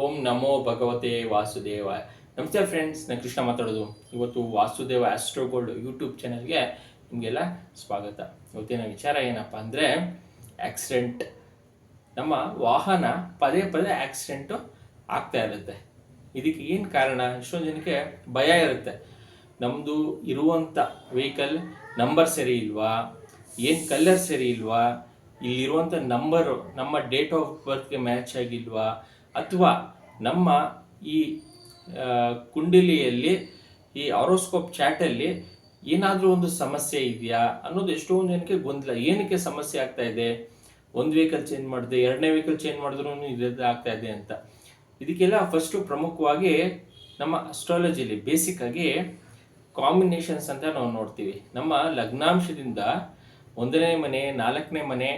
ಓಂ ನಮೋ ಭಗವತೆ ವಾಸುದೇವ. ನಮಸ್ತೆ ಫ್ರೆಂಡ್ಸ್ ನಾನು ಕೃಷ್ಣ ಮಾತಾಡೋದು. ಇವತ್ತು ವಾಸುದೇವ ಆಸ್ಟ್ರೋ ಗೋಲ್ಡ್ ಯೂಟ್ಯೂಬ್ ಚಾನಲ್ಗೆ ನಿಮಗೆಲ್ಲ ಸ್ವಾಗತ. ಇವತ್ತಿನ ವಿಚಾರ ಏನಪ್ಪ ಅಂದರೆ ಆಕ್ಸಿಡೆಂಟ್ ನಮ್ಮ ವಾಹನ ಪದೇ ಪದೇ ಆಕ್ಸಿಡೆಂಟು ಆಗ್ತಾ ಇರುತ್ತೆ. ಇದಕ್ಕೆ ಏನು ಕಾರಣ? ಎಷ್ಟೊಂದು ಜನಕ್ಕೆ ಭಯ ಇರುತ್ತೆ. ನಮ್ಮದು ಇರುವಂಥ ವೆಹಿಕಲ್ ನಂಬರ್ ಸರಿ ಇಲ್ವಾ? ಏನು ಕಲರ್ ಸರಿ ಇಲ್ವಾ? ಇಲ್ಲಿರುವಂಥ ನಂಬರು ನಮ್ಮ ಡೇಟ್ ಆಫ್ ಬರ್ತ್ಗೆ ಮ್ಯಾಚ್ ಆಗಿಲ್ವಾ? ಅಥವಾ ನಮ್ಮ ಈ ಕುಂಡಲಿಯಲ್ಲಿ, ಈ ಆರೋಸ್ಕೋಪ್ ಚಾಟಲ್ಲಿ ಏನಾದರೂ ಒಂದು ಸಮಸ್ಯೆ ಇದೆಯಾ ಅನ್ನೋದು ಎಷ್ಟೊಂದು ಜನಕ್ಕೆ ಗೊಂದಲ. ಏನಕ್ಕೆ ಸಮಸ್ಯೆ ಆಗ್ತಾ ಇದೆ? ಒಂದು ವೆಹಿಕಲ್ ಚೇಂಜ್ ಮಾಡಿದೆ ಎರಡನೇ ವೆಹಿಕಲ್ ಚೇಂಜ್ ಮಾಡಿದ್ರೂ ಇದು ಆಗ್ತಾ ಇದೆ ಅಂತ. ಇದಕ್ಕೆಲ್ಲ ಫಸ್ಟು ಪ್ರಮುಖವಾಗಿ ನಮ್ಮ ಅಸ್ಟ್ರಾಲಜಿಲಿ ಬೇಸಿಕ್ ಆಗಿ ಕಾಂಬಿನೇಷನ್ಸ್ ಅಂತ ನಾವು ನೋಡ್ತೀವಿ. ನಮ್ಮ ಲಗ್ನಾಂಶದಿಂದ ಒಂದನೇ ಮನೆ, ನಾಲ್ಕನೇ ಮನೆ,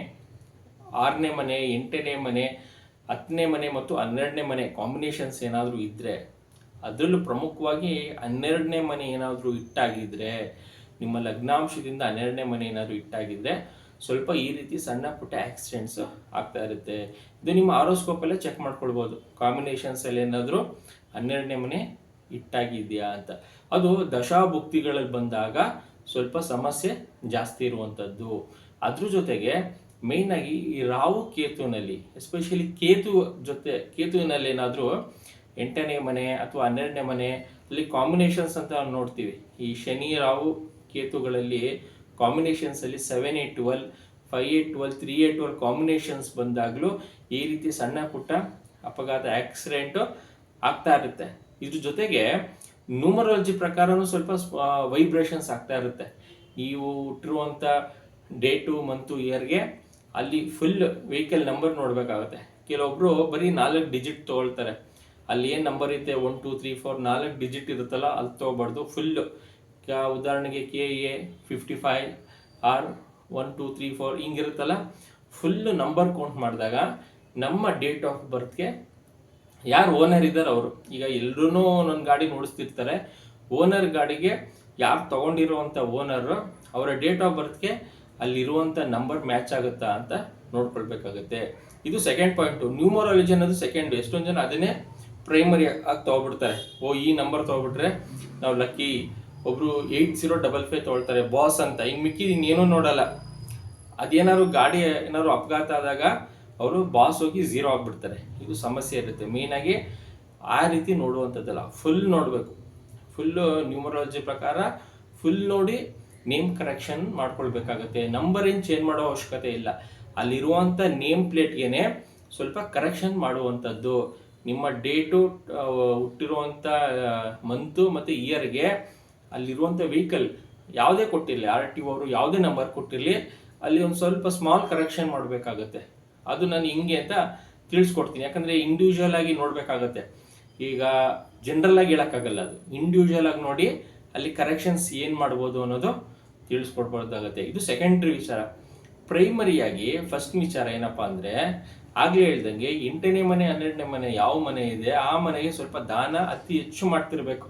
ಆರನೇ ಮನೆ, ಎಂಟನೇ ಮನೆ ಹತ್ತನೇ ಮನೆ ಮತ್ತು ಹನ್ನೆರಡನೇ ಮನೆ ಕಾಂಬಿನೇಷನ್ಸ್ ಏನಾದರೂ ಇದ್ದರೆ ಅದರಲ್ಲೂ ಪ್ರಮುಖವಾಗಿ ಹನ್ನೆರಡನೇ ಮನೆ ಏನಾದರೂ ಇಟ್ಟಾಗಿದ್ದರೆ ನಿಮ್ಮ ಲಗ್ನಾಂಶದಿಂದ ಹನ್ನೆರಡನೇ ಮನೆ ಏನಾದರೂ ಇಟ್ಟಾಗಿದ್ದರೆ ಸ್ವಲ್ಪ ಈ ರೀತಿ ಸಣ್ಣ ಪುಟ್ಟ ಆಕ್ಸಿಡೆಂಟ್ಸ್ ಆಗ್ತಾ ಇರುತ್ತೆ. ಇದು ನಿಮ್ಮ ಆರೋಸ್ಕೋಪಲ್ಲೇ ಚೆಕ್ ಮಾಡ್ಕೊಳ್ಬೋದು. ಕಾಂಬಿನೇಷನ್ಸಲ್ಲಿ ಏನಾದರೂ ಹನ್ನೆರಡನೇ ಮನೆ ಇಟ್ಟಾಗಿದೆಯಾ ಅಂತ. ಅದು ದಶಾಭುಕ್ತಿಗಳಲ್ಲಿ ಬಂದಾಗ ಸ್ವಲ್ಪ ಸಮಸ್ಯೆ ಜಾಸ್ತಿ ಇರುವಂಥದ್ದು. ಅದ್ರ ಜೊತೆಗೆ ಮೇಯ್ನ್ ಆಗಿ ಈ ರಾಹು ಕೇತುವಿನಲ್ಲಿ ಎಸ್ಪೆಷಲಿ ಕೇತು ಜೊತೆ, ಕೇತುವಿನಲ್ಲಿ ಏನಾದರೂ ಎಂಟನೇ ಮನೆ ಅಥವಾ ಹನ್ನೆರಡನೇ ಮನೆ ಅಲ್ಲಿ ಕಾಂಬಿನೇಷನ್ಸ್ ಅಂತ ನೋಡ್ತೀವಿ. ಈ ಶನಿ, ರಾಹು ಕೇತುಗಳಲ್ಲಿ ಕಾಂಬಿನೇಷನ್ಸ್ ಅಲ್ಲಿ seven eight twelve five eight twelve three eight twelve combinations ಬಂದಾಗಲೂ ಈ ರೀತಿ ಸಣ್ಣ ಪುಟ್ಟ ಅಪಘಾತ ಆಕ್ಸಿಡೆಂಟು ಆಗ್ತಾ ಇರುತ್ತೆ. ಇದ್ರ ಜೊತೆಗೆ ನ್ಯೂಮರಾಲಜಿ ಪ್ರಕಾರನೂ ಸ್ವಲ್ಪ ವೈಬ್ರೇಷನ್ಸ್ ಆಗ್ತಾ ಇರುತ್ತೆ. ನೀವು ಹುಟ್ಟಿರುವಂಥ ಡೇಟು ಮಂತು ಇಯರ್ಗೆ ಅಲ್ಲಿ ಫುಲ್ ವೆಹಿಕಲ್ ನಂಬರ್ ನೋಡಬೇಕಾಗುತ್ತೆ. ಕೆಲವೊಬ್ರು ಬರೀ ನಾಲ್ಕು ಡಿಜಿಟ್ ತೊಗೊಳ್ತಾರೆ. ಅಲ್ಲಿ ಏನು ನಂಬರ್ ಇರುತ್ತೆ ಒನ್ ಟೂ ತ್ರೀ ಫೋರ್ ನಾಲ್ಕು ಡಿಜಿಟ್ ಇರುತ್ತಲ್ಲ, ಅಲ್ಲಿ ತೊಗೊಬಾರ್ದು. ಫುಲ್ಲು ಉದಾಹರಣೆಗೆ K A fifty five R one two three four ಹಿಂಗಿರುತ್ತಲ್ಲ. Full number count ಮಾಡಿದಾಗ ನಮ್ಮ ಡೇಟ್ ಆಫ್ ಬರ್ತ್ಗೆ ಯಾರು ಓನರ್ ಇದ್ದಾರೆ ಅವರು. ಈಗ ಎಲ್ಲರೂ ನನ್ನ ಗಾಡಿ ನೋಡಿಸ್ತಿರ್ತಾರೆ. ಓನರ್ ಗಾಡಿಗೆ ಯಾರು ತಗೊಂಡಿರುವಂಥ ಓನರ್ ಅವರ ಡೇಟ್ ಆಫ್ ಬರ್ತ್ಗೆ ಅಲ್ಲಿರುವಂಥ ನಂಬರ್ ಮ್ಯಾಚ್ ಆಗುತ್ತಾ ಅಂತ ನೋಡ್ಕೊಳ್ಬೇಕಾಗುತ್ತೆ. ಇದು ಸೆಕೆಂಡ್ ಪಾಯಿಂಟು ನ್ಯೂಮರಾಲಜಿ ಅನ್ನೋದು ಸೆಕೆಂಡ್ ಎಷ್ಟೊಂದು ಜನ ಅದನ್ನೇ ಪ್ರೈಮರಿ ಆಗಿ ತೊಗೊಬಿಡ್ತಾರೆ. ಓ, ಈ ನಂಬರ್ ತೊಗೊಬಿಟ್ರೆ ನಾವು ಲಕ್ಕಿ ಒಬ್ರು ಏಯ್ಟ್ ಜೀರೋ ಡಬಲ್ ಫೈವ್ ತೊಗೊಳ್ತಾರೆ. ಬಾಸ್ ಅಂತ. ಇನ್ ಮಿಕ್ಕಿ ಇನ್ನೇನೂ ನೋಡಲ್ಲ. ಅದೇನಾದ್ರು ಗಾಡಿ ಏನಾದ್ರು ಅಪಘಾತ ಆದಾಗ ಅವರು ಬಾಸ್ ಹೋಗಿ ಝೀರೋ ಆಗ್ಬಿಡ್ತಾರೆ. ಇದು ಸಮಸ್ಯೆ ಇರುತ್ತೆ. ಮೇಯ್ನಾಗಿ ಆ ರೀತಿ ನೋಡುವಂಥದ್ದಲ್ಲ. ಫುಲ್ ನೋಡಬೇಕು. ಫುಲ್ಲು ನ್ಯೂಮರಾಲಜಿ ಪ್ರಕಾರ ಫುಲ್ ನೋಡಿ ನೇಮ್ ಕರೆಕ್ಷನ್ ಮಾಡ್ಕೊಳ್ಬೇಕಾಗತ್ತೆ. ನಂಬರ್ ಏನು ಚೇಂಜ್ ಮಾಡೋ ಅವಶ್ಯಕತೆ ಇಲ್ಲ. ಅಲ್ಲಿರುವಂಥ ನೇಮ್ ಪ್ಲೇಟ್ಗೆ ಸ್ವಲ್ಪ ಕರೆಕ್ಷನ್ ಮಾಡುವಂಥದ್ದು. ನಿಮ್ಮ ಡೇಟು ಹುಟ್ಟಿರುವಂಥ ಮಂತು ಮತ್ತು ಇಯರ್ಗೆ ಅಲ್ಲಿರುವಂಥ ವೆಹಿಕಲ್ ಯಾವುದೇ ಕೊಟ್ಟಿರಲಿ ಆರ್ ಟಿ ಅವರು ಯಾವುದೇ ನಂಬರ್ ಕೊಟ್ಟಿರಲಿ, ಅಲ್ಲಿ ಒಂದು ಸ್ವಲ್ಪ ಸ್ಮಾಲ್ ಕರೆಕ್ಷನ್ ಮಾಡಬೇಕಾಗತ್ತೆ. ಅದು ನಾನು ಹಿಂಗೆ ಅಂತ ತಿಳಿಸ್ಕೊಡ್ತೀನಿ. ಯಾಕಂದರೆ ಇಂಡಿವಿಜುವಲ್ ಆಗಿ ನೋಡಬೇಕಾಗತ್ತೆ. ಈಗ ಜನರಲ್ ಆಗಿ ಹೇಳೋಕ್ಕಾಗಲ್ಲ ಅದು. ಇಂಡಿವಿಜುವಲ್ ಆಗಿ ನೋಡಿ ಅಲ್ಲಿ ಕರೆಕ್ಷನ್ಸ್ ಏನು ಮಾಡ್ಬೋದು ಅನ್ನೋದು ತಿಳಿಸ್ಕೊಡ್ಬೋದಾಗತ್ತೆ. ಇದು ಸೆಕೆಂಡ್ರಿ ವಿಚಾರ. ಪ್ರೈಮರಿಯಾಗಿ ಫಸ್ಟ್ ವಿಚಾರ ಏನಪ್ಪ ಅಂದರೆ, ಆಗಲೇ ಹೇಳ್ದಂಗೆ ಎಂಟನೇ ಮನೆ, ಹನ್ನೆರಡನೇ ಮನೆ ಯಾವ ಮನೆ ಇದೆ, ಆ ಮನೆಗೆ ಸ್ವಲ್ಪ ದಾನ ಅತಿ ಹೆಚ್ಚು ಮಾಡ್ತಿರ್ಬೇಕು.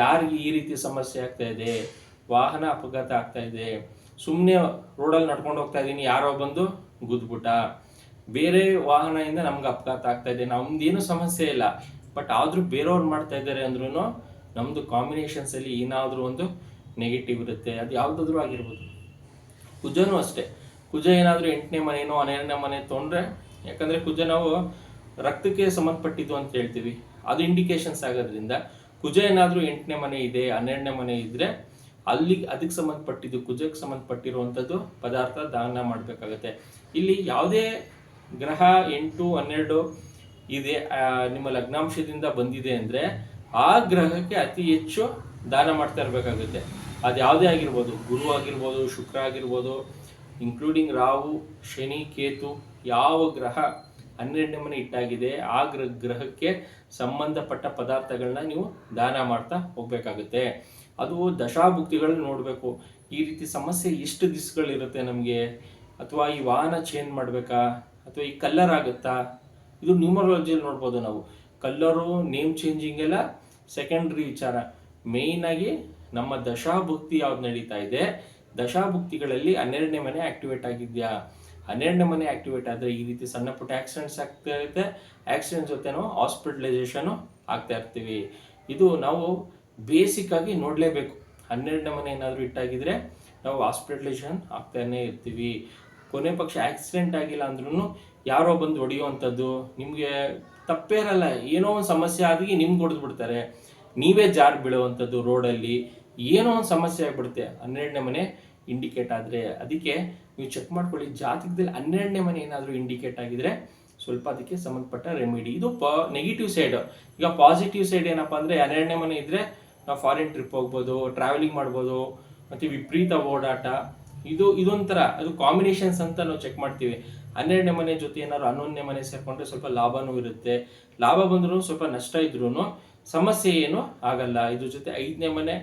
ಯಾರಿಗೆ ಈ ರೀತಿ ಸಮಸ್ಯೆ ಆಗ್ತಾ ಇದೆ, ವಾಹನ ಅಪಘಾತ ಆಗ್ತಾ ಇದೆ ಸುಮ್ಮನೆ ರೋಡಲ್ಲಿ ನಡ್ಕೊಂಡು ಹೋಗ್ತಾ ಇದ್ದೀನಿ ಯಾರೋ ಬಂದು ಗುದ್ಬಿಟ್ಟ. ಬೇರೆ ವಾಹನದಿಂದ ನಮ್ಗೆ ಅಪಘಾತ ಆಗ್ತಾ ಇದೆ ನಮ್ದೇನು ಸಮಸ್ಯೆ ಇಲ್ಲ. ಬಟ್ ಆದರೂ ಬೇರೆಯವ್ರು ಮಾಡ್ತಾ ಇದ್ದಾರೆ ಅಂದ್ರೂ ನಮ್ಮದು ಕಾಂಬಿನೇಷನ್ಸಲ್ಲಿ ಏನಾದರೂ ಒಂದು ನೆಗೆಟಿವ್ ಇರುತ್ತೆ, ಅದು ಯಾವುದಾದ್ರೂ ಆಗಿರ್ಬೋದು. ಕುಜನೂ ಅಷ್ಟೇ. ಕುಜ ಏನಾದರೂ ಎಂಟನೇ ಮನೆಯೋ ಹನ್ನೆರಡನೇ ಮನೆ ತೊಗೊಂಡ್ರೆ ಯಾಕಂದರೆ ಕುಜ ನಾವು ರಕ್ತಕ್ಕೆ ಸಂಬಂಧಪಟ್ಟಿದ್ದು ಅಂತ ಹೇಳ್ತೀವಿ. ಅದು ಇಂಡಿಕೇಶನ್ಸ್ ಆಗೋದ್ರಿಂದ ಕುಜ ಏನಾದರೂ ಎಂಟನೇ ಮನೆ ಇದೆ, ಹನ್ನೆರಡನೇ ಮನೆ ಇದ್ದರೆ ಅಲ್ಲಿ ಅದಕ್ಕೆ ಸಂಬಂಧಪಟ್ಟಿದ್ದು, ಕುಜಕ್ಕೆ ಸಂಬಂಧಪಟ್ಟಿರುವಂಥದ್ದು ಪದಾರ್ಥ ದಾನ ಮಾಡಬೇಕಾಗತ್ತೆ. ಇಲ್ಲಿ ಯಾವುದೇ ಗ್ರಹ ಎಂಟು, ಹನ್ನೆರಡು ಇದೆ ನಿಮ್ಮ ಲಗ್ನಾಂಶದಿಂದ ಬಂದಿದೆ ಅಂದರೆ ಆ ಗ್ರಹಕ್ಕೆ ಅತಿ ಹೆಚ್ಚು ದಾನ ಮಾಡ್ತಾ ಇರಬೇಕಾಗುತ್ತೆ. ಅದು ಯಾವುದೇ ಆಗಿರ್ಬೋದು, ಗುರು ಆಗಿರ್ಬೋದು, ಶುಕ್ರ ಆಗಿರ್ಬೋದು ಇನ್ಕ್ಲೂಡಿಂಗ್ ರಾಹು, ಶನಿ, ಕೇತು, ಯಾವ ಗ್ರಹ ಹನ್ನೆರಡನೇ ಮನೆ ಇಟ್ಟಾಗಿದೆ, ಆ ಗ್ರ, ಗ್ರಹಕ್ಕೆ ಸಂಬಂಧಪಟ್ಟ ಪದಾರ್ಥಗಳನ್ನ ನೀವು ದಾನ ಮಾಡ್ತಾ ಹೋಗಬೇಕಾಗುತ್ತೆ. ಅದು ದಶಾಭುಕ್ತಿಗಳನ್ನ ನೋಡಬೇಕು. ಈ ರೀತಿ ಸಮಸ್ಯೆ ಎಷ್ಟು ದಿವಸಗಳಿರುತ್ತೆ ನಮಗೆ? ಅಥವಾ ಈ ವಾಹನ ಚೇಂಜ್ ಮಾಡಬೇಕಾ? ಅಥವಾ ಈ ಕಲ್ಲರ್ ಆಗುತ್ತಾ? ಇದು ನ್ಯೂಮರಾಲಜಿಯಲ್ಲಿ ನೋಡ್ಬೋದು ನಾವು. ಕಲ್ಲರು ನೇಮ್ ಚೇಂಜಿಂಗ್ ಎಲ್ಲ ಸೆಕೆಂಡ್ರಿ ವಿಚಾರ. ಮೇಯ್ನ್ ಆಗಿ ನಮ್ಮ ದಶಾಭುಕ್ತಿ ಯಾವ್ದು ನಡೀತಾ ಇದೆ? ದಶಾಭುಕ್ತಿಗಳಲ್ಲಿ ಹನ್ನೆರಡನೇ ಮನೆ ಆಕ್ಟಿವೇಟ್ ಆಗಿದೆಯಾ? ಹನ್ನೆರಡನೇ ಮನೆ ಆಕ್ಟಿವೇಟ್ ಆದರೆ ಈ ರೀತಿ ಸಣ್ಣ ಪುಟ್ಟ ಆಕ್ಸಿಡೆಂಟ್ಸ್ ಆಗ್ತಾ ಇರುತ್ತೆ. ಆಕ್ಸಿಡೆಂಟ್ ಜೊತೆ ಹಾಸ್ಪಿಟಲೈಸೇಷನು ಆಗ್ತಾ ಇರ್ತೀವಿ. ಇದು ನಾವು ಬೇಸಿಕ್ ಆಗಿ ನೋಡಲೇಬೇಕು. ಹನ್ನೆರಡನೇ ಮನೆ ಏನಾದರೂ ಇಟ್ಟಾಗಿದ್ರೆ ನಾವು ಹಾಸ್ಪಿಟಲೈಸೇಷನ್ ಆಗ್ತಾನೆ ಇರ್ತೀವಿ. ಕೊನೆ ಪಕ್ಷ ಆಕ್ಸಿಡೆಂಟ್ ಆಗಿಲ್ಲ ಅಂದ್ರೂ ಯಾರೋ ಬಂದು ಹೊಡೆಯುವಂಥದ್ದು ನಿಮಗೆ ತಪ್ಪೇ ಇರಲ್ಲ. ಏನೋ ಒಂದು ಸಮಸ್ಯೆ ಆಗಿ ನಿಮ್ಗೆ ಹೊಡೆದು ಬಿಡ್ತಾರೆ ನೀವೇ ಜಾರ್ ಬೀಳುವಂಥದ್ದು ರೋಡಲ್ಲಿ ಏನೋ ಒಂದು ಸಮಸ್ಯೆ ಆಗ್ಬಿಡುತ್ತೆ. ಹನ್ನೆರಡನೇ ಮನೆ ಇಂಡಿಕೇಟ್ ಆದರೆ ಅದಕ್ಕೆ ನೀವು ಚೆಕ್ ಮಾಡ್ಕೊಳ್ಳಿ, ಜಾತಕದಲ್ಲಿ ಹನ್ನೆರಡನೇ ಮನೆ ಏನಾದರೂ ಇಂಡಿಕೇಟ್ ಆಗಿದ್ರೆ ಸ್ವಲ್ಪ ಅದಕ್ಕೆ ಸಂಬಂಧಪಟ್ಟ ರೆಮಿಡಿ. ಇದು ಪ ನೆಗೆಟಿವ್ ಸೈಡ್ ಈಗ ಪಾಸಿಟಿವ್ ಸೈಡ್ ಏನಪ್ಪ ಅಂದರೆ ಹನ್ನೆರಡನೇ ಮನೆ ಇದ್ದರೆ ನಾವು ಫಾರಿನ್ ಟ್ರಿಪ್ ಹೋಗ್ಬೋದು ಟ್ರಾವೆಲಿಂಗ್ ಮಾಡ್ಬೋದು, ಮತ್ತು ವಿಪರೀತ ಓಡಾಟ. ಇದು, ಇದೊಂಥರ, ಅದು ಕಾಂಬಿನೇಷನ್ಸ್ ಅಂತ ನಾವು ಚೆಕ್ ಮಾಡ್ತೀವಿ. ಹನ್ನೆರಡನೇ ಮನೆ ಜೊತೆ ಏನಾದ್ರು ಹನ್ನೊಂದನೇ ಮನೆ ಸೇರ್ಕೊಂಡ್ರೆ ಸ್ವಲ್ಪ ಲಾಭನೂ ಇರುತ್ತೆ. ಲಾಭ ಬಂದರೂ ಸ್ವಲ್ಪ ನಷ್ಟ ಇದ್ರೂ ಸಮಸ್ಯೆ ಏನು ಆಗಲ್ಲ. ಇದ್ರ ಜೊತೆ ಐದನೇ ಮನೆ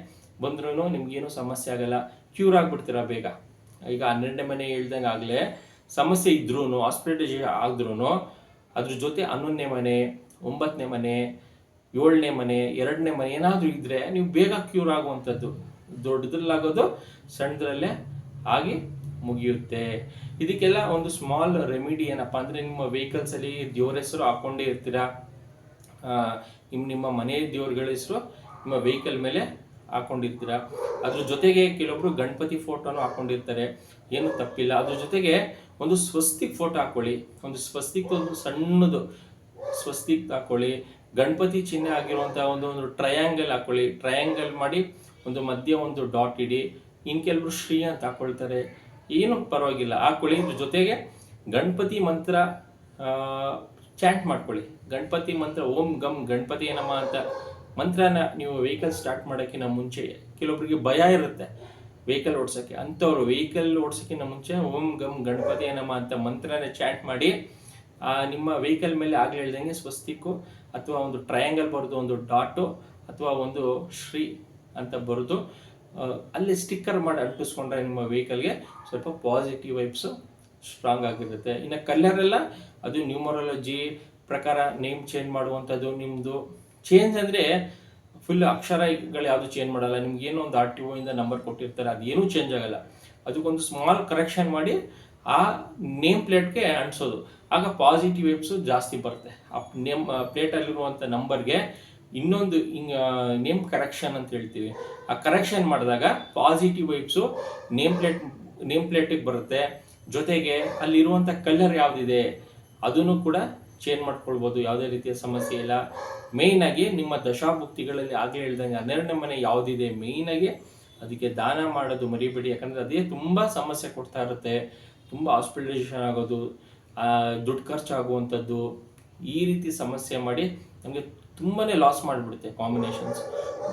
ಬಂದ್ರೂ ನಿಮ್ಗೇನು ಸಮಸ್ಯೆ ಆಗಲ್ಲ. ಕ್ಯೂರ್ ಆಗ್ಬಿಡ್ತೀರಾ ಬೇಗ? ಈಗ ಹನ್ನೆರಡನೇ ಮನೆ ಹೇಳ್ದಂಗೆ ಆಗಲೇ ಸಮಸ್ಯೆ ಇದ್ರೂ ಹಾಸ್ಪಿಟಲೈಸೇಷನ್ ಆದ್ರೂ ಅದ್ರ ಜೊತೆ ಹನ್ನೊಂದನೇ ಮನೆ ಒಂಬತ್ತನೇ ಮನೆ, ಏಳನೇ ಮನೆ, ಎರಡನೇ ಮನೆ ಏನಾದರೂ ಇದ್ದರೆ ನೀವು ಬೇಗ ಕ್ಯೂರ್ ಆಗುವಂಥದ್ದು. ದೊಡ್ಡದ್ರಲ್ಲಾಗೋದು, ಸಣ್ಣದ್ರಲ್ಲೇ ಆಗಿ ಮುಗಿಯುತ್ತೆ. ಇದಕ್ಕೆಲ್ಲ ಒಂದು ಸ್ಮಾಲ್ ರೆಮಿಡಿ ಏನಪ್ಪ ಅಂದರೆ ನಿಮ್ಮ ವೆಹಿಕಲ್ಸಲ್ಲಿ ದೇವ್ರ ಹೆಸರು ಹಾಕ್ಕೊಂಡೇ ಇರ್ತೀರಾ? ನಿಮ್ಮ ನಿಮ್ಮ ಮನೆ ದೇವ್ರಗಳ ಹೆಸರು ನಿಮ್ಮ ವೆಹಿಕಲ್ ಮೇಲೆ ಹಾಕೊಂಡಿರ್ತೀರಾ. ಅದ್ರ ಜೊತೆಗೆ ಕೆಲವೊಬ್ರು ಗಣಪತಿ ಫೋಟೋನು ಹಾಕೊಂಡಿರ್ತಾರೆ. ಏನು ತಪ್ಪಿಲ್ಲ. ಅದ್ರ ಜೊತೆಗೆ ಒಂದು ಸ್ವಸ್ತಿಕ್ ಫೋಟೋ ಹಾಕೊಳ್ಳಿ. ಒಂದು ಸ್ವಸ್ತಿಕ್ ಒಂದು ಸಣ್ಣದು ಸ್ವಸ್ತಿಕ್ ಹಾಕೊಳ್ಳಿ. ಗಣಪತಿ ಚಿಹ್ನೆ ಆಗಿರುವಂಥ ಒಂದು ಒಂದು ಟ್ರಯಾಂಗಲ್ ಹಾಕೊಳ್ಳಿ. ಟ್ರಯಾಂಗಲ್ ಮಾಡಿ ಒಂದು ಮಧ್ಯ ಒಂದು ಡಾಟ್ ಇಡಿ. ಇನ್ ಕೆಲವರು ಶ್ರೀ ಅಂತ ಹಾಕೊಳ್ತಾರೆ. ಏನು ಪರವಾಗಿಲ್ಲ. ಹಾಕೊಳ್ಳಿ. ಇದ್ರ ಜೊತೆಗೆ ಗಣಪತಿ ಮಂತ್ರ ಚಾಂಟ್ ಮಾಡ್ಕೊಳ್ಳಿ. ಗಣಪತಿ ಮಂತ್ರ ಓಂ ಗಮ್ ಗಣಪತಿ ಏನಮ್ಮ ಅಂತ ಮಂತ್ರನ ನೀವು ವೆಹಿಕಲ್ ಸ್ಟಾರ್ಟ್ ಮಾಡೋಕ್ಕಿಂತ ಮುಂಚೆ ಕೆಲವೊಬ್ಬರಿಗೆ ಭಯ ಇರುತ್ತೆ. ವೆಹಿಕಲ್ ಓಡಿಸೋಕ್ಕೆ. ಅಂಥವ್ರು ವೆಹಿಕಲ್ ಓಡಿಸೋಕ್ಕಿಂತ ಮುಂಚೆ ಓಂ ಗಮ್ ಗಣಪತಿ ಏನಮ್ಮ ಅಂತ ಮಂತ್ರನ ಚಾಟ್ ಮಾಡಿ ನಿಮ್ಮ ವೆಹಿಕಲ್ ಮೇಲೆ ಆಗಲೇ ಹೇಳ್ದಂಗೆ ಸ್ವಸ್ತಿಕ್ಕು ಅಥವಾ ಒಂದು ಟ್ರಯಾಂಗಲ್ ಬರೆದು ಒಂದು ಡಾಟು ಅಥವಾ ಒಂದು ಶ್ರೀ ಅಂತ ಬರೆದು ಅಲ್ಲಿ ಸ್ಟಿಕ್ಕರ್ ಮಾಡಿ ಅಂಟಿಸ್ಕೊಂಡ್ರೆ ನಿಮ್ಮ ವೆಹಿಕಲ್ಗೆ ಸ್ವಲ್ಪ ಪಾಸಿಟಿವ್ ವೈಬ್ಸು ಸ್ಟ್ರಾಂಗ್ ಆಗಿರುತ್ತೆ. ಇನ್ನು ಕಲ್ಲರ್ ಎಲ್ಲ, ಅದು ನ್ಯೂಮರಾಲಜಿ ಪ್ರಕಾರ ನೇಮ್ ಚೇಂಜ್ ಮಾಡುವಂಥದ್ದು ನಿಮ್ಮದು ಚೇಂಜ್ ಅಂದರೆ ಫುಲ್ ಅಕ್ಷರಗಳು ಯಾವುದು ಚೇಂಜ್ ಮಾಡಲ್ಲ. ನಿಮ್ಗೆ ಏನೋ ಒಂದು ಆರ್ ಟಿ ಇಂದ ನಂಬರ್ ಕೊಟ್ಟಿರ್ತಾರೆ ಅದೇನೂ ಚೇಂಜ್ ಆಗಲ್ಲ. ಅದಕ್ಕೊಂದು ಸ್ಮಾಲ್ ಕರೆಕ್ಷನ್ ಮಾಡಿ ಆ ನೇಮ್ ಪ್ಲೇಟ್ಗೆ ಅಂಟಿಸೋದು ಆಗ ಪಾಸಿಟಿವ್ ವೇಬ್ಸು ಜಾಸ್ತಿ ಬರುತ್ತೆ. ಆ ನೇಮ್ ಪ್ಲೇಟಲ್ಲಿರುವಂಥ ನಂಬರ್ಗೆ ಇನ್ನೊಂದು ನೇಮ್ ಕರೆಕ್ಷನ್ ಅಂತ ಹೇಳ್ತೀವಿ. ಆ ಕರೆಕ್ಷನ್ ಮಾಡಿದಾಗ positive vibes name plate name ಪ್ಲೇಟಿಗೆ ಬರುತ್ತೆ. ಜೊತೆಗೆ ಅಲ್ಲಿರುವಂಥ ಕಲರ್ ಯಾವುದಿದೆ, ಅದನ್ನು ಕೂಡ ಚೇಂಜ್ ಮಾಡ್ಕೊಳ್ಬೋದು. ಯಾವುದೇ ರೀತಿಯ ಸಮಸ್ಯೆ ಇಲ್ಲ. ಮೇಯ್ನ್ ಆಗಿ ನಿಮ್ಮ ದಶಾಭುಕ್ತಿಗಳಲ್ಲಿ ಆಗಲೇ ಹೇಳ್ದಂಗೆ ಹನ್ನೆರಡನೇ ಮನೆ ಯಾವುದಿದೆ ಆಗಿ ಅದಕ್ಕೆ ದಾನ ಮಾಡೋದು ಮರಿಬೇಡಿ. ಯಾಕಂದ್ರೆ ಅದೇ ತುಂಬ ಸಮಸ್ಯೆ ಕೊಡ್ತಾ ಇರುತ್ತೆ. ತುಂಬ ಹಾಸ್ಪಿಟಲೈಸೇಷನ್ ಆಗೋದು ದುಡ್ಡು ಖರ್ಚಾಗುವಂಥದ್ದು, ಈ ರೀತಿ ಸಮಸ್ಯೆ ಮಾಡಿ ನಮಗೆ ತುಂಬಾನೇ ಲಾಸ್ ಮಾಡಿಬಿಡುತ್ತೆ ಕಾಂಬಿನೇಷನ್ಸ್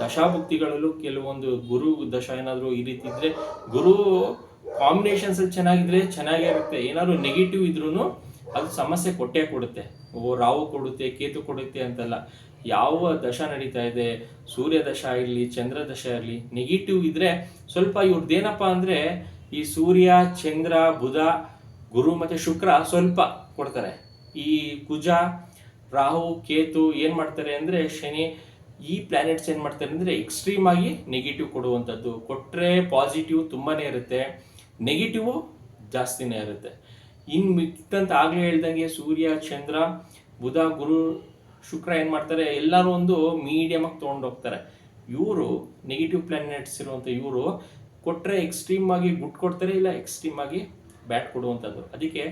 ದಶಾಭುಕ್ತಿಗಳಲ್ಲೂ ಕೆಲವೊಂದು ಗುರು ದಶ ಏನಾದರೂ ಈ ರೀತಿ ಇದ್ರೆ ಗುರು ಕಾಂಬಿನೇಷನ್ಸ್ ಚೆನ್ನಾಗಿದ್ರೆ ಚೆನ್ನಾಗೇ ಇರುತ್ತೆ. ಏನಾದ್ರು ನೆಗೆಟಿವ್ ಇದ್ರೂ ಅದು ಸಮಸ್ಯೆ ಕೊಟ್ಟೇ ಕೊಡುತ್ತೆ. ಓ ರಾವು ಕೊಡುತ್ತೆ, ಕೇತು ಕೊಡುತ್ತೆ ಅಂತಲ್ಲ. ಯಾವ ದಶ ನಡೀತಾ ಇದೆ? ಸೂರ್ಯ ದಶ ಇರಲಿ, ಚಂದ್ರ ದಶ ಇರಲಿ ನೆಗೆಟಿವ್ ಇದ್ರೆ ಸ್ವಲ್ಪ ಇವ್ರದ್ದೇನಪ್ಪ ಅಂದ್ರೆ ಈ ಸೂರ್ಯ, ಚಂದ್ರ, ಬುಧ, ಗುರು ಮತ್ತೆ ಶುಕ್ರ ಸ್ವಲ್ಪ ಕೊಡ್ತಾರೆ. ಈ ಕುಜ, ರಾಹು, ಕೇತು ಏನು ಮಾಡ್ತಾರೆ ಅಂದ್ರೆ ಶನಿ ಈ ಪ್ಲಾನೆಟ್ಸ್ ಏನು ಮಾಡ್ತಾರೆ ಅಂದ್ರೆ ಎಕ್ಸ್ಟ್ರೀಮ್ ಆಗಿ ನೆಗೆಟಿವ್ ಕೊಡುವಂಥದ್ದು. ಕೊಟ್ಟರೆ ಪಾಸಿಟಿವ್ ತುಂಬಾ ಇರುತ್ತೆ. ನೆಗೆಟಿವ್ ಜಾಸ್ತಿನೇ ಇರುತ್ತೆ. ಇನ್ ಮಿಕ್ಕಂತ ಆಗಲೇ ಹೇಳ್ದಂಗೆ ಸೂರ್ಯ, ಚಂದ್ರ, ಬುಧ, ಗುರು, ಶುಕ್ರ ಏನು ಮಾಡ್ತಾರೆ? ಎಲ್ಲರೂ ಒಂದು ಮೀಡಿಯಮ್ ಆಗಿ ತೊಗೊಂಡು ಹೋಗ್ತಾರೆ. ಇವರು ನೆಗೆಟಿವ್ ಪ್ಲಾನೆಟ್ಸ್ ಇರುವಂಥ ಇವರು ಕೊಟ್ಟರೆ ಎಕ್ಸ್ಟ್ರೀಮ್ ಆಗಿ ಗುಡ್ ಕೊಡ್ತಾರೆ, ಇಲ್ಲ ಎಕ್ಸ್ಟ್ರೀಮ್ ಆಗಿ ಬ್ಯಾಟ್ ಕೊಡುವಂಥದ್ದು ಅದಕ್ಕೆ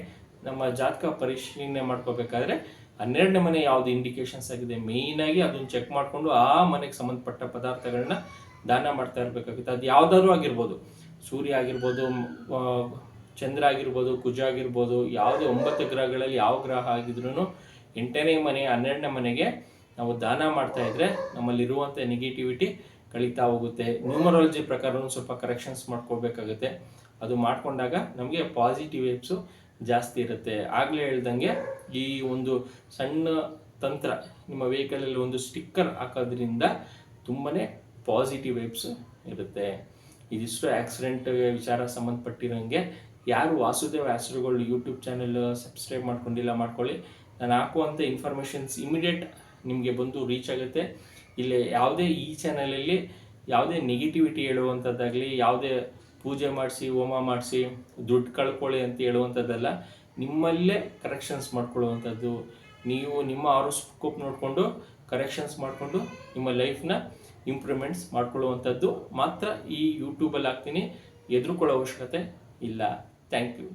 ನಮ್ಮ ಜಾತಕ ಪರಿಶೀಲನೆ ಮಾಡ್ಕೋಬೇಕಾದ್ರೆ ಹನ್ನೆರಡನೇ ಮನೆ ಯಾವುದು ಇಂಡಿಕೇಶನ್ಸ್ ಆಗಿದೆ? ಮೇಯ್ನಾಗಿ ಅದನ್ನ ಚೆಕ್ ಮಾಡಿಕೊಂಡು ಆ ಮನೆಗೆ ಸಂಬಂಧಪಟ್ಟ ಪದಾರ್ಥಗಳನ್ನ ದಾನ ಮಾಡ್ತಾ ಇರಬೇಕಾಗುತ್ತೆ. ಅದು ಯಾವ್ದಾದ್ರು ಆಗಿರ್ಬೋದು. ಸೂರ್ಯ ಆಗಿರ್ಬೋದು ಚಂದ್ರ ಆಗಿರ್ಬೋದು, ಕುಜ ಆಗಿರ್ಬೋದು, ಯಾವುದೇ ಒಂಬತ್ತು ಗ್ರಹಗಳಲ್ಲಿ ಯಾವ ಗ್ರಹ ಆಗಿದ್ರು ಎಂಟನೇ ಮನೆ, ಹನ್ನೆರಡನೇ ಮನೆಗೆ ನಾವು ದಾನ ಮಾಡ್ತಾ ಇದ್ರೆ ನಮ್ಮಲ್ಲಿರುವಂಥ ನೆಗೆಟಿವಿಟಿ ಕಳೀತಾ ಹೋಗುತ್ತೆ. ನ್ಯೂಮರಾಲಜಿ ಪ್ರಕಾರ ಸ್ವಲ್ಪ ಕರೆಕ್ಷನ್ಸ್ ಮಾಡ್ಕೋಬೇಕಾಗುತ್ತೆ ಅದು ಮಾಡಿಕೊಂಡಾಗ ನಮಗೆ ಪಾಸಿಟಿವ್ ವೇಬ್ಸು ಜಾಸ್ತಿ ಇರುತ್ತೆ. ಆಗಲೇ ಹೇಳ್ದಂಗೆ ಈ ಒಂದು ಸಣ್ಣ ತಂತ್ರ ನಿಮ್ಮ ವೆಹಿಕಲಲ್ಲಿ ಒಂದು ಸ್ಟಿಕ್ಕರ್ ಹಾಕೋದ್ರಿಂದ ತುಂಬಾ ಪಾಸಿಟಿವ್ ವೇಬ್ಸ್ ಇರುತ್ತೆ. ಇದಿಷ್ಟು ಆಕ್ಸಿಡೆಂಟ್ ವಿಚಾರ ಸಂಬಂಧಪಟ್ಟಿರೋಂಗೆ ಯಾರು ವಾಸುದೇವ ಆಸ್ಟ್ರೋಗಳು ಯೂಟ್ಯೂಬ್ ಚಾನೆಲ್ ಸಬ್ಸ್ಕ್ರೈಬ್ ಮಾಡ್ಕೊಂಡಿಲ್ಲ ಮಾಡ್ಕೊಳ್ಳಿ. ನಾನು ಹಾಕುವಂಥ ಇನ್ಫಾರ್ಮೇಷನ್ಸ್ ಇಮಿಡಿಯೇಟ್ ನಿಮಗೆ ಬಂದು ರೀಚ್ ಆಗುತ್ತೆ. ಇಲ್ಲಿ ಯಾವುದೇ ಈ ಚಾನಲಲ್ಲಿ ಯಾವುದೇ ನೆಗೆಟಿವಿಟಿ ಹೇಳುವಂಥದ್ದಾಗಲಿ ಯಾವುದೇ ಪೂಜೆ ಮಾಡಿಸಿ, ಹೋಮ ಮಾಡಿಸಿ, ದುಡ್ಡು ಕಳ್ಕೊಳ್ಳಿ ಅಂತ ಹೇಳುವಂಥದ್ದಲ್ಲ ನಿಮ್ಮಲ್ಲೇ ಕರೆಕ್ಷನ್ಸ್ ಮಾಡ್ಕೊಳ್ಳುವಂಥದ್ದು ನೀವು ನಿಮ್ಮ ಆರೋಸ್ಕೋಪ್ ನೋಡಿಕೊಂಡು ಕರೆಕ್ಷನ್ಸ್ ಮಾಡಿಕೊಂಡು ನಿಮ್ಮ ಲೈಫ್ನ ಇಂಪ್ರೂವ್ಮೆಂಟ್ಸ್ ಮಾಡ್ಕೊಳ್ಳುವಂಥದ್ದು ಮಾತ್ರ ಈ ಯೂಟ್ಯೂಬಲ್ಲಿ ಹಾಕ್ತೀನಿ ಎದುರುಕೊಳ್ಳೋ ಅವಶ್ಯಕತೆ ಇಲ್ಲ. Thank you